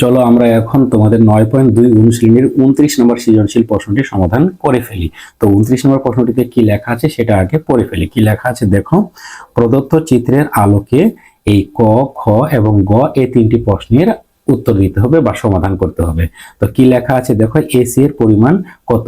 চলো আমরা এখন তোমাদের নয় পয়েন্ট দুই অনুশীলনীর উনত্রিশ নম্বর সৃজনশীল প্রশ্নটি সমাধান করে ফেলি। তো উনত্রিশ নম্বর প্রশ্নটিতে কি লেখা আছে সেটা আগে পড়ে ফেলি। কি লেখা আছে দেখো, প্রদত্ত চিত্রের আলোকে এই ক, খ এবং গ এই তিনটি প্রশ্নের উত্তর দিতে হবে বা সমাধান করতে হবে। তো কি লেখা আছে? দেখো, এসি এর পরিমাণ কত?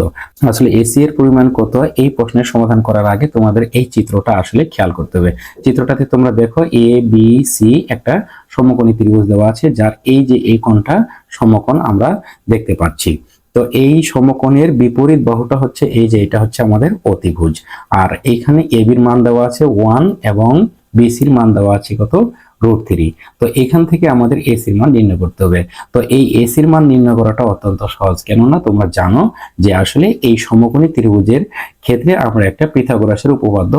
আসলে এসি এর পরিমাণ কত? এই প্রশ্নের সমাধান করার আগে তোমাদের এই চিত্রটা আসলে খেয়াল করতে হবে। চিত্রটাতে তোমরা দেখো এ বি সি একটা সমকোণী ত্রিভুজ দেওয়া আছে, যার এই যে এই কোণটা সমকোণ আমরা দেখতে পাচ্ছি। তো এই সমকোণের বিপরীত বাহুটা হচ্ছে এই যে, এটা হচ্ছে আমাদের অতিভুজ আর এইখানে এবির মান দেওয়া আছে ওয়ান এবং বিসির মান দেওয়া আছে কত? রুট থ্রি তো এখান থেকে আমাদের এসির মান নির্ণয় করতে হবে। তো এই এসির মান নির্ণয় করাটা অত্যন্ত সহজ। কেননা তোমরা জানো যে আসলে এই সমকোণী ত্রিভুজের ক্ষেত্রে আমরা একটা পিথাগোরাসের উপপাদ্য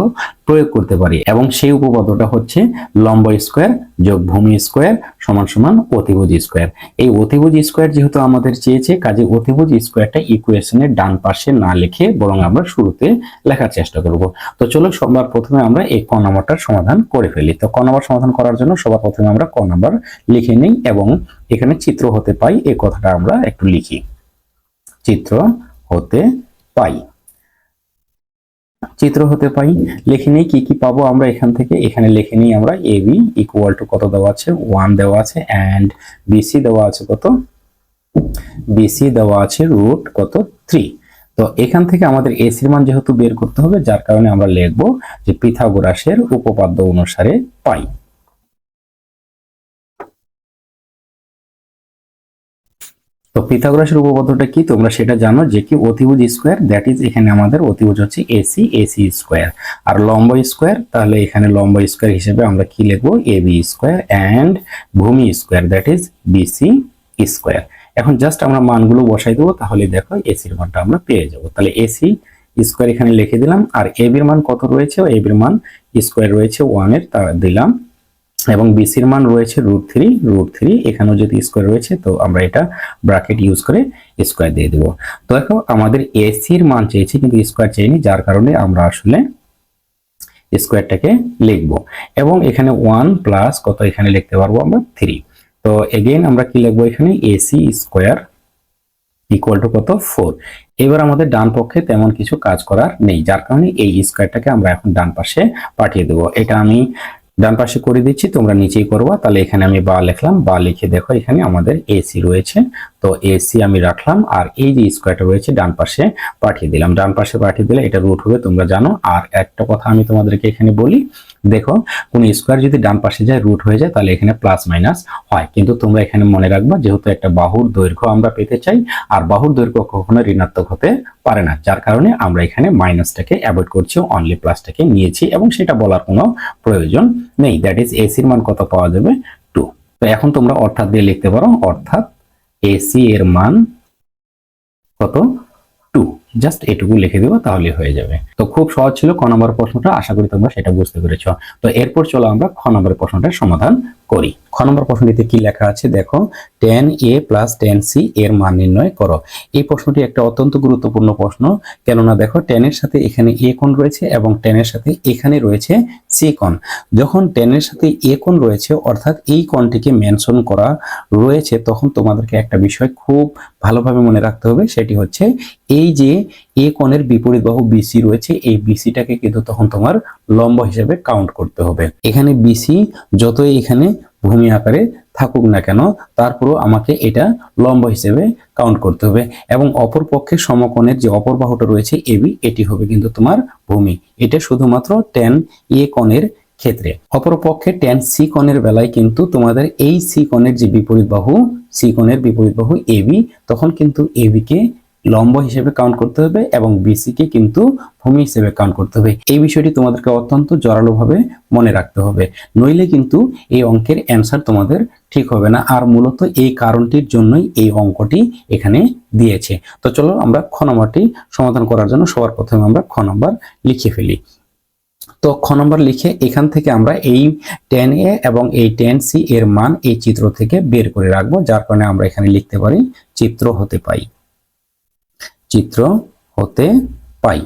প্রয়োগ করতে পারি এবং সেই উপপাদ্যটা হচ্ছে লম্ব স্কোয়ার যোগ ভূমি স্কোয়ার সমান সমান অতিভুজ স্কোয়ার। এই অতিভুজ স্কোয়ার যেহেতু আমাদের চেয়েছে, কাজে অতিভুজ স্কোয়ারটা ইকুয়েশনের ডান পাশে না লিখে বরং আমরা শুরুতে লেখার চেষ্টা করব। তো চলো সবার প্রথমে আমরা এই ক নাম্বারটার সমাধান করে ফেলি। তো ক নম্বর সমাধান করার জন্য সবার প্রথমে আমরা ক নাম্বার লিখে নিই এবং এখানে চিত্র হতে পাই, এই কথাটা আমরা একটু লিখি। চিত্র হতে পাই। চিত্র হতে পাই লিখে নিই, কি কি পাবো আমরা এখান থেকে। এখানে লিখে নিই আমরা এ বি ইকুয়াল টু কত দেওয়া আছে? ওয়ান দেওয়া আছে অ্যান্ড বিসি দেওয়া আছে কত? বিসি দেওয়া আছে রুট কত? থ্রি তো এখান থেকে আমাদের এসির মান যেহেতু বের করতে হবে, যার কারণে আমরা লিখব যে পিথাগোরাসের উপপাদ্য অনুসারে পাই। তো পিথাগোরাসের উপপাদ্যটা কি? তোমরা সেটা জানো যে কি? অতিভুজ স্কোয়ার দ্যাট ইজ এখানে আমাদের অতিভুজ হচ্ছে এসি এসি স্কোয়ার। আর লম্ব স্কোয়ার, তাহলে এখানে লম্ব স্কোয়ার হিসেবে আমরা কি লিখব? এ বি স্কোয়ার অ্যান্ড ভূমি square that is BC square. এখন জাস্ট আমরা মানগুলো বসাই দেবো, তাহলে দেখো এসির মানটা আমরা পেয়ে যাব। তাহলে এসি স্কোয়ার এখানে লিখে দিলাম, আর এ বির মান কত রয়েছে? এ বির মান স্কোয়ার রয়েছে ওয়ানের তা দিলাম এবং বিসির মান রয়েছে রুট থ্রি রুট থ্রি এখানেও যদি স্কোয়ার রয়েছে, তো আমরা এটা ব্রাকেট ইউজ করে স্কোয়ার দিয়ে দেবো। তো দেখো, আমাদের এসির মান চেয়েছি, কিন্তু স্কোয়ার চেয়েনি যার কারণে আমরা আসলে স্কোয়ারটাকে লিখব। এবং এখানে ওয়ান প্লাস কত এখানে লিখতে পারব আমরা? থ্রি তো এগেইন আমরা কি লিখব এখানে? এসি স্কোয়ার ইকুয়াল টু কত? ফোর এবার আমাদের ডান পক্ষে তেমন কিছু কাজ করার নেই, যার কারণে এই স্কোয়ারটাকে আমরা এখন ডান পাশে পাঠিয়ে দেবো। এটা আমি ডান পাশে করে দিচ্ছি, তোমরা নিচেই করবা। তাহলে এখানে আমি বা লিখলাম, বা লিখে দেখো এখানে আমাদের এসি রয়েছে। তো এসি আমি রাখলাম, আর এই যে স্কোয়ারটা রয়েছে ডান পাশে পাঠিয়ে দিলাম। ডান পাশে পাঠিয়ে দিলে এটা রুট হবে, তোমরা জানো। আর একটা কথা আমি তোমাদেরকে এখানে বলি দেখো, কোন স্কোয়ার যদি ডান পাশে যায় রুট হয়ে যায়, তাহলে এখানে প্লাস মাইনাস হয়। কিন্তু তোমরা এখানে মনে রাখবা, যেহেতু একটা বাহুর দৈর্ঘ্য আমরা পেতে চাই, আর বাহুর দৈর্ঘ্য কখনো ঋণাত্মক হতে পারে না। যার কারণে আমরা এখানে মাইনাসটাকে অ্যাভয়েড করছি অনলি প্লাসটাকে নিয়েছি, এবং সেটা বলার কোনো প্রয়োজন নেই। দ্যাট ইজ এসির মান কত পাওয়া যাবে? টু তো এখন তোমরা অর্থাৎ দিয়ে লিখতে পারো, অর্থাৎ এসি এর মান কত? টু জাস্ট এটুকু লিখে দেবো, তাহলে হয়ে যাবে। তো খুব সহজ ছিল ক নম্বর প্রশ্নটা, আশা করি তোমরা সেটা বুঝতে পেরেছ। তো এরপর চলো আমরা খ নম্বর প্রশ্নটার সমাধান করি। খ নম্বর প্রশ্নটিতে কি লেখা আছে দেখো? Tan A plus tan C এর মান নির্ণয় করো। এই প্রশ্নটি একটা অত্যন্ত গুরুত্বপূর্ণ প্রশ্ন, কেননা দেখো টেনের সাথে এখানে এ কোণ রয়েছে এবং টেনের সাথে এখানে রয়েছে সি কোণ। যখন টেনের সাথে এ কোণ রয়েছে, অর্থাৎ এই কোণটিকে মেনশন করা রয়েছে, তখন তোমাদেরকে একটা বিষয় খুব ভালোভাবে মনে রাখতে হবে, সেটি হচ্ছে এই যে এ কোণের বিপরীত বাহু বিসি রয়েছে। এই বিসিটাকে কিন্তু তখন তোমার লম্ব হিসেবে কাউন্ট করতে হবে। এখানে বিসি যতই এখানে ভূমি আকারে থাকুক না কেন, তারপরও আমাকে এটা লম্ব হিসেবে কাউন্ট করতে হবে। এবং অপর পক্ষে সমকোণের যে অপর বাহুটা রয়েছে এবি এটি হবে কিন্তু তোমার ভূমি। এটা শুধুমাত্র টেন এ কোণের ক্ষেত্রে। অপরপক্ষে টেন সি কোণের বেলায় কিন্তু তোমাদের এই সি কোণের যে বিপরীত বাহু সি কোণের বিপরীত বাহু এবি তখন কিন্তু এবি কে লম্ব হিসেবে কাউন্ট করতে হবে এবং বিসি কে কিন্তু ভূমি হিসেবে কাউন্ট করতে হবে। এই বিষয়টি তোমাদেরকে অত্যন্ত জোরালোভাবে মনে রাখতে হবে। নইলে কিন্তু এই অঙ্কের অ্যান্সার তোমাদের ঠিক হবে না। আর মূলত এই কারণটির জন্যই এই অঙ্কটি এখানে দিয়েছে। তো চলো আমরা খ নম্বরটি সমাধান করার জন্য সবার প্রথমে আমরা খ নম্বর লিখে ফেলি। তো খ নম্বর লিখে এখান থেকে আমরা এই টেন এ এবং এই টেন সি এর মান এই চিত্র থেকে বের করে রাখব, যার কারণে আমরা এখানে লিখতে পারি চিত্র হতে পাই। চিত্র হতে পাই।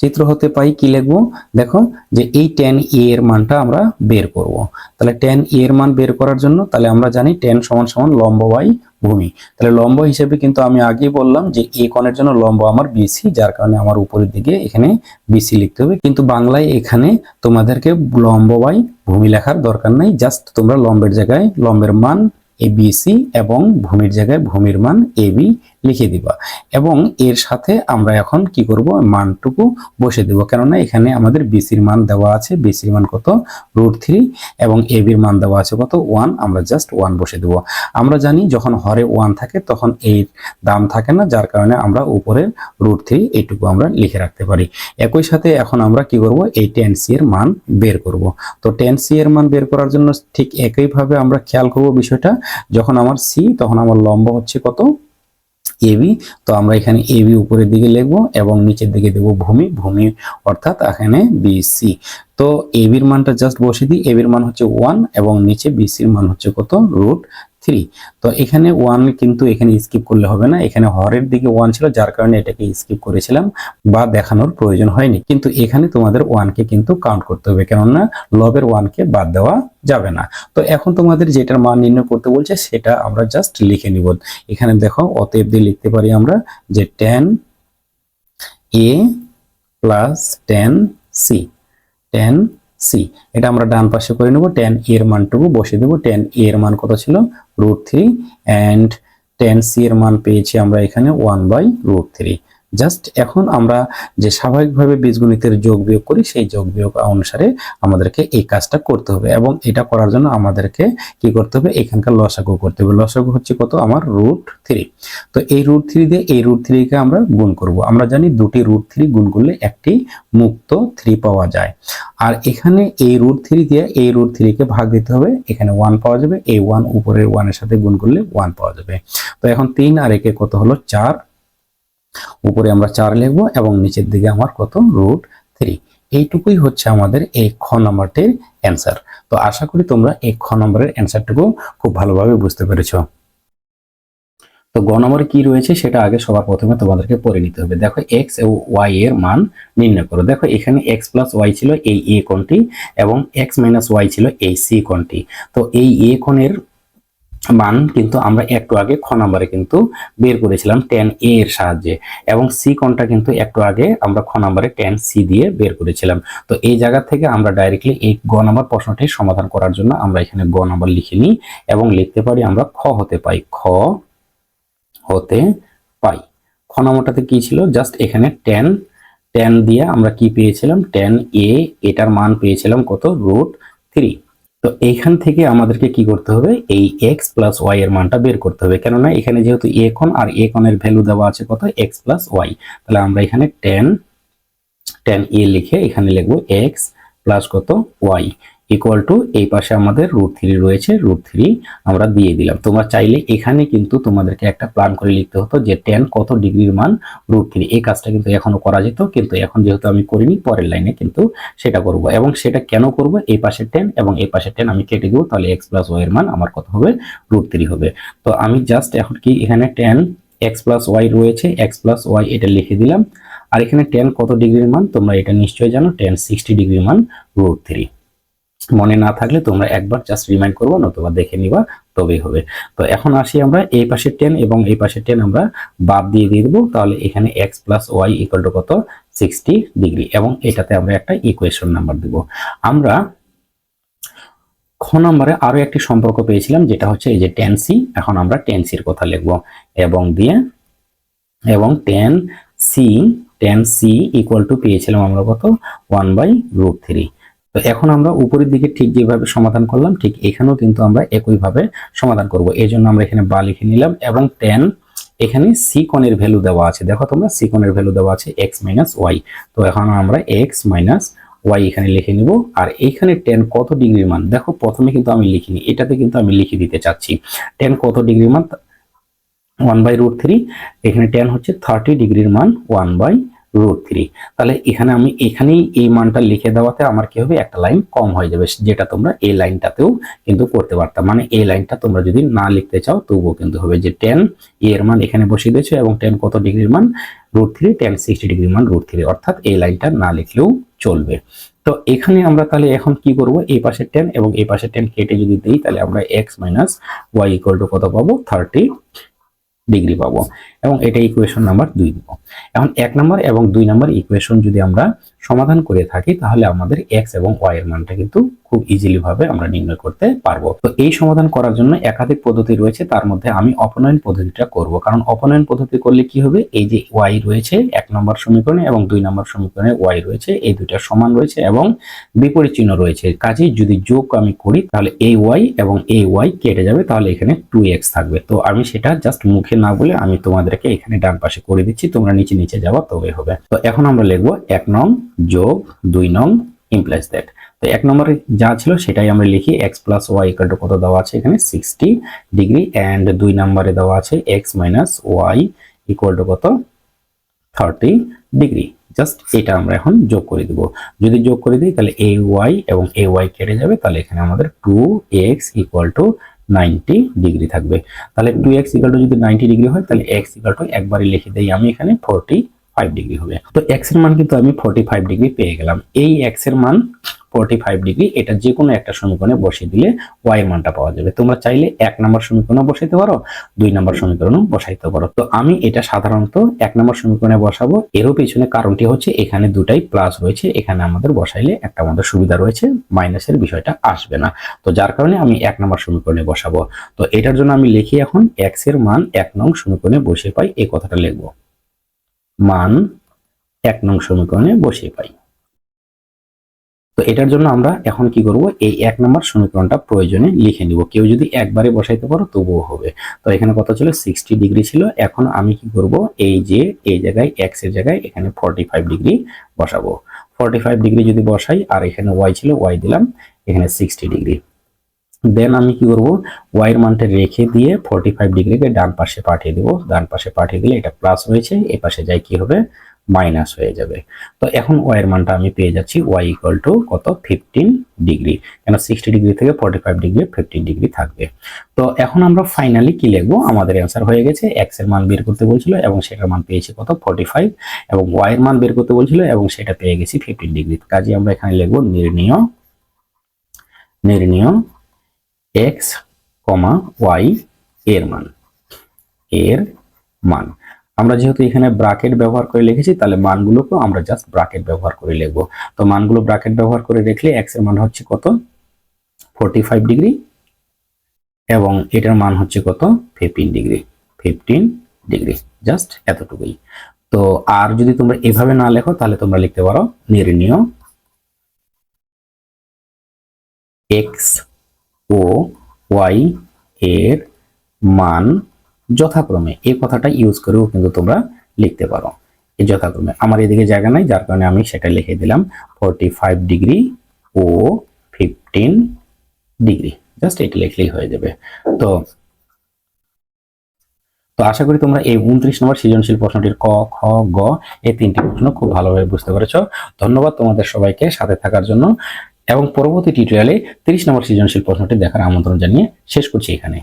চিত্র হতে পাই কি লিখব? দেখো যে এই টেন এ এর মানটা আমরা বের করব। তাহলে টেন এ এর মান বের করার জন্য তাহলে আমরা জানি টেন সমান সমান লম্ব বাই ভূমি। তাহলে লম্ব হিসেবে কিন্তু আমি আগেই বললাম যে এ কোণের জন্য লম্ব আমার বিসি যার কারণে আমার উপরের দিকে এখানে বিসি লিখতে হবে। কিন্তু বাংলায় এখানে তোমাদেরকে লম্ব বাই ভূমি লেখার দরকার নাই। জাস্ট তোমরা লম্বের জায়গায় লম্বের মান এ বিসি এবং ভূমির জায়গায় ভূমির মান এ বি লিখে দিবা। এবং এর সাথে আমরা এখন কি করব? মানটুকু বসে দেব। কেননা এখানে আমাদের বিসির মান দেওয়া আছে। বিসির মান কত? রুট থ্রি এবং এ বির মান দেওয়া আছে কত? ওয়ান আমরা জাস্ট ওয়ান বসে দেব। আমরা জানি যখন হরে ওয়ান থাকে তখন এর দাম থাকে না, যার কারণে আমরা উপরের রুট থ্রি এইটুকু আমরা লিখে রাখতে পারি। একই সাথে এখন আমরা কি করব? এই টেন সি এর মান বের করব। তো টেন সি এর মান বের করার জন্য ঠিক একইভাবে আমরা খেয়াল করব বিষয়টা। যখন আমার সি তখন আমার লম্ব হচ্ছে কত? এবি তো আমরা এখানে এবি উপরের দিকে লিখব এবং নিচের দিকে দেব ভূমি ভূমি অর্থাৎ এখানে বিসি তো এবির মানটা জাস্ট বসে দিই। এবির মান হচ্ছে ওয়ান এবং নিচে বিসির মান হচ্ছে কত? রুট থ্রি তো এখানে ওয়ান কিন্তু এখানে স্কিপ করলে হবে না। এখানে হরের দিকে ওয়ান ছিল, যার কারণে এটাকে স্কিপ করেছিলাম বা দেখানোর প্রয়োজন হয়নি। কিন্তু এখানে তোমাদের ওয়ানকে কিন্তু কাউন্ট করতে হবে, কেননা লবের ওয়ানকে বাদ দেওয়া যাবে না। তো এখন তোমাদের যেটার মান নির্ণয় করতে বলছে, সেটা আমরা জাস্ট লিখে নিব। এখানে দেখো, অতএব দিয়ে লিখতে পারি আমরা যে tan A plus tan C tan C. এটা আমরা ডান পাশে করে নেব টেন এর মানটুকু বসে দেব। টেন এর মান কত ছিল? Root three and tan C এর মান পেয়েছি আমরা এখানে one by root three just এখন আমরা যে স্বাভাবিকভাবে বীজগণিতের যোগ বিয়োগ করি, সেই যোগ বিয়োগ অনুসারে আমাদেরকে এই কাজটা করতে হবে এবং এটা করার জন্য আমাদেরকে কি করতে হবে? এখানকার লসাগু করতে হবে। লসাগু হচ্ছে কত? আমার রুট থ্রি তো এই রুট থ্রি দিয়ে এই রুট থ্রিকে আমরা গুণ করব। আমরা জানি দুটি রুট থ্রি গুণ করলে একটি মুক্ত থ্রি পাওয়া যায়। আর এখানে এই রুট থ্রি দিয়ে এই রুট থ্রিকে ভাগ দিতে হবে। এখানে ওয়ান পাওয়া যাবে। এই ওয়ান উপরের ওয়ানের সাথে গুণ করলে ওয়ান পাওয়া যাবে। তো এখন তিন আর একে কত হলো? চার। উপরে আমরা চার লিখব এবং নিচের দিকে আমার কত? রুট থ্রি এইটুকুই হচ্ছে আমাদের এই খ নম্বরটির অ্যান্সার তো আশা করি তোমরা এই খ নম্বরের অ্যান্সারটুকু খুব ভালোভাবে বুঝতে পেরেছ। তো গ নম্বরে কি রয়েছে সেটা আগে সবার প্রথমে তোমাদেরকে পড়ে নিতে হবে। দেখো এক্স ও ওয়াই এর মান নির্ণয় করো। দেখো এখানে এক্স প্লাস ওয়াই ছিল এই এ কোণটি এবং এক্স মাইনাস ওয়াই ছিল এই সি কোণটি। তো এই এ কোণের মান কিন্তু আমরা একটু আগে খ নম্বরে কিন্তু বের করেছিলাম টেন এ এর সাহায্যে, এবং সি কোণটা কিন্তু একটু আগে আমরা খ নম্বরে টেন সি দিয়ে বের করেছিলাম। তো এই জায়গা থেকে আমরা ডাইরেক্টলি এই গ নম্বর প্রশ্নটি সমাধান করার জন্য আমরা এখানে গ নম্বর লিখে নিই এবং লিখতে পারি আমরা খ হতে পাই। খ হতে পাই। খ নম্বরটাতে কি ছিল? জাস্ট এখানে টেন টেন দিয়ে আমরা কি পেয়েছিলাম? টেন এ এটার মান পেয়েছিলাম কত? রুট থ্রি তো এইখান থেকে আমাদেরকে কি করতে হবে? এই এক্স প্লাস ওয়াই এর মানটা বের করতে হবে। কেননা এখানে যেহেতু এ কোণ আর এ কোণের ভ্যালু দেওয়া আছে কত? এক্স প্লাস ওয়াই তাহলে আমরা এখানে টেন টেন এ লিখে এখানে লিখব এক্স প্লাস কত? ওয়াই ইকুয়াল টু এই পাশে আমাদের রুট থ্রি রয়েছে রুট থ্রি আমরা দিয়ে দিলাম। তোমরা চাইলে এখানে কিন্তু তোমাদেরকে একটা প্ল্যান করে লিখতে হতো যে টেন কত ডিগ্রির মান রুট থ্রি এই কাজটা কিন্তু এখনও করা যেত, কিন্তু এখন যেহেতু আমি করিনি, পরের লাইনে কিন্তু সেটা করব। এবং সেটা কেন করব? এই পাশে টেন এবং এই পাশে টেন আমি কেটে দেবো, তাহলে এক্স প্লাস ওয়াই এর মান আমার কত হবে? রুট থ্রি হবে। তো আমি জাস্ট এখন কি এখানে টেন এক্স প্লাস ওয়াই রয়েছে এক্স প্লাস ওয়াই এটা লিখে দিলাম। আর এখানে টেন কত ডিগ্রির মান? তোমরা এটা নিশ্চয়ই জানো টেন সিক্সটি ডিগ্রির মান রুট থ্রি মনে না থাকলে তোমরা একবার জাস্ট রিমাইন্ড করব, নতুবা দেখে নিবা, তবেই হবে। তো এখন আসি আমরা এই পাশে টেন এবং এই পাশে টেন আমরা বাদ দিয়ে দিয়ে দেবো। তাহলে এখানে X plus Y equal to কত? সিক্সটি ডিগ্রি এবং এটাতে আমরা একটা ইকুয়েশন নাম্বার দেব। আমরা খ নম্বরে আরও একটি সম্পর্ক পেয়েছিলাম, যেটা হচ্ছে এই যে টেন সি এখন আমরা টেন সির কথা লিখব। এবং দিয়ে, এবং tan C tan C equal to পেয়েছিলাম আমরা কত? ওয়ান বাই রুট থ্রি তো এখন আমরা উপরের দিকে ঠিক যেভাবে সমাধান করলাম, ঠিক এখানেও কিন্তু আমরা একইভাবে সমাধান করব। এই জন্য আমরা এখানে বা লিখে নিলাম এবং টেন এখানে সি কোণের ভ্যালু দেওয়া আছে। দেখো তোমরা সি কোণের ভ্যালু দেওয়া আছে এক্স মাইনাস ওয়াই তো এখন আমরা এক্স মাইনাস ওয়াই এখানে লিখে নিব, আর এইখানে টেন কত ডিগ্রির মান? দেখো, প্রথমে কিন্তু আমি লিখিনি, এটাতে কিন্তু আমি লিখে দিতে চাচ্ছি। টেন কত ডিগ্রির মান? ওয়ান বাই রুট থ্রি এখানে টেন হচ্ছে থার্টি ডিগ্রির মান ওয়ান বাই রুট থ্রি তাহলে এখানে আমি এখানেই এই মানটা লিখে দেওয়াতে আমার কি হবে? একটা লাইন কম হয়ে যাবে, যেটা তোমরা এই লাইনটাতেও কিন্তু করতে পারতাম মানে এই লাইনটা তোমরা যদি না লিখতে চাও, তবুও কিন্তু হবে যে টেন এর মান এখানে বসিয়ে দিয়েছ এবং টেন কত ডিগ্রির মান? রুট থ্রি টেন সিক্সটি ডিগ্রির মান রুট থ্রি অর্থাৎ এই লাইনটা না লিখলেও চলবে। তো এখানে আমরা তাহলে এখন কি করব? এই পাশে টেন এবং এই পাশে টেন কেটে যদি দিই, তাহলে আমরা X minus Y equal to কত পাবো? থার্টি ডিগ্রি পাবো। এবং এটা ইকুয়েশন নাম্বার দুই দিব। এখন এক নম্বর এবং দুই নম্বর ইকুয়েশন যদি আমরা সমাধান করে থাকি, তাহলে আমাদের এক্স এবং ওয়াই এর মানটা কিন্তু খুব ইজিলি ভাবে আমরা নির্ণয় করতে পারব। তো এই সমাধান করার জন্য একাধিক পদ্ধতি রয়েছে, তার মধ্যে আমি অপনয়ন পদ্ধতিটা করব। কারণ অপনয়ন পদ্ধতি করলে কি হবে? এই যে ওয়াই রয়েছে, এক নম্বর সমীকরণে এবং দুই নম্বর সমীকরণে ওয়াই রয়েছে, এই দুইটা সমান রয়েছে এবং বিপরীত চিহ্ন রয়েছে। কাজেই যদি যোগ আমি করি, তাহলে এই ওয়াই এবং এই ওয়াই কেটে যাবে, তাহলে এখানে টু এক্স থাকবে। তো আমি সেটা জাস্ট মুখে না বলে আমি তোমাদেরকে এখানে ডান পাশে করে দিচ্ছি, তোমরা নিচে নিচে যাওয়া তবে হবে। তো এখন আমরা লিখব এক নং যোগ দুই নং ইমপ্লাইজ দ্যাট তো এক নম্বরে যা ছিল সেটাই আমরা লিখি X plus Y equal to কত দেওয়া আছে এখানে? সিক্সটি ডিগ্রি অ্যান্ড দুই নম্বরে দেওয়া আছে X minus Y equal to কত? থার্টি ডিগ্রি জাস্ট এটা আমরা এখন যোগ করে দিব। যদি যোগ করে দিই, তাহলে এ ওয়াই এবং এ ওয়াই কেটে যাবে, তাহলে এখানে আমাদের two X equal to ninety degree থাকবে। তাহলে টু এক্স ইকাল যদি নাইনটি ডিগ্রি হয়, তাহলে এক্স ইকাল টু একবারই লিখে দেই আমি এখানে ফোরটি ফাইভ ডিগ্রি হবে। তো এক্সের মান কিন্তু আমি ফোরটি ফাইভ ডিগ্রি পেয়ে গেলাম। এই এক্সের মান ফোরটি ফাইভ ডিগ্রি এটা যে কোনো একটা সমীকরণে বসিয়ে দিলে ওয়াই মানটা পাওয়া যাবে। তোমরা চাইলে এক নম্বর সমীকরণে বসাইতে পারো, দুই নম্বর সমীকরণও বসাইতে পারো। তো আমি এটা সাধারণত এক নম্বর সমীকরণে বসাবো। এরও পিছনে কারণটি হচ্ছে এখানে দুটাই প্লাস রয়েছে, এখানে আমাদের বসাইলে একটা আমাদের সুবিধা রয়েছে মাইনাসের বিষয়টা আসবে না। তো যার কারণে আমি এক নম্বর সমীকরণে বসাবো। তো এটার জন্য আমি লিখি এখন এক্সের মান এক নং সমীকরণে বসে পাই, এই কথাটা লিখব। মান এক নং সমীকরণে বসিয়ে পাই। তো এটার জন্য আমরা এখন কি করব? এই এক নম্বর সমীকরণটা প্রয়োজনে লিখে নিব। কেউ যদি একবারে বসাইতে পারো তবুও হবে। তো এখানে কত ছিল? সিক্সটি ডিগ্রি ছিল। এখন আমি কি করব? এই যে, এই জায়গায় এক্সের জায়গায় এখানে ফর্টি ফাইভ ডিগ্রি বসাবো। ফর্টি ফাইভ ডিগ্রি যদি বসাই, আর এখানে ওয়াই ছিল ওয়াই দিলাম, এখানে সিক্সটি ডিগ্রি দেন আমি কি করব? ওয়াই এর মানটা রেখে দিয়ে ফর্টি ফাইভ ডিগ্রিকে ডান পাশে পাঠিয়ে দেবো। ডান পাশে পাঠিয়ে দিলে এটা প্লাস হয়েছে। এ পাশে যাই কি হবে? মাইনাস হয়ে যাবে। তো এখন ওয়াই এর মানটা আমি পেয়ে যাচ্ছি ওয়াই ইকুয়াল টু কত? ফিফটিন ডিগ্রি কেন? সিক্সটি ডিগ্রি থেকে forty five degree fifteen degree থাকবে। তো এখন আমরা ফাইনালি কি লিখব? আমাদের অ্যান্সার হয়ে গেছে এক্সের মান বের করতে বলছিল এবং সেটার মান পেয়েছি কত? ফর্টি ফাইভ এবং ওয়াই এর মান বের করতে বলছিল এবং সেটা পেয়ে গেছি ফিফটিন ডিগ্রি কাজে আমরা এখানে লিখব নির্ণীয় নির্ণীয় এক্স কমা ওয়াই এর মান। এর মান। আমরা যেহেতু এখানে ব্রাকেট ব্যবহার করে লিখেছি, তাহলে মানগুলোকেও আমরা জাস্ট ব্রাকেট ব্যবহার করে লিখব। তো মানগুলো ব্রাকেট ব্যবহার করে দেখলে এক্সের মান হচ্ছে কত? ফোরটি ফাইভ ডিগ্রি এবং এটার মান হচ্ছে কত? Fifteen degree fifteen degree just এতটুকুই। তো আর যদি তোমরা এভাবে না লেখো, তাহলে তোমরা লিখতে পারো নির্ণীয় এক্স ও ওয়াই এর মান যথাক্রমে এই কথাটা ইউজ করেও কিন্তু তোমরা লিখতে পারো। এই যথাক্রমে আমার এদিকে জায়গা নাই, যার কারণে আমি সেটা লিখে দিলাম ফোরটি ফাইভ ডিগ্রি ও ফিফটিন ডিগ্রি জাস্ট এটা লিখলেই হয়ে যাবে। তো তো আশা করি তোমরা এই উনত্রিশ নম্বর সৃজনশীল প্রশ্নটির ক, খ, গ এই তিনটি প্রশ্ন খুব ভালোভাবে বুঝতে পেরেছ। ধন্যবাদ তোমাদের সবাইকে সাথে থাকার জন্য। এবং পরবর্তী টিউটোরিয়ালে তিরিশ নম্বর সৃজনশীল প্রশ্নটি দেখার আমন্ত্রণ জানিয়ে শেষ করছি এখানে।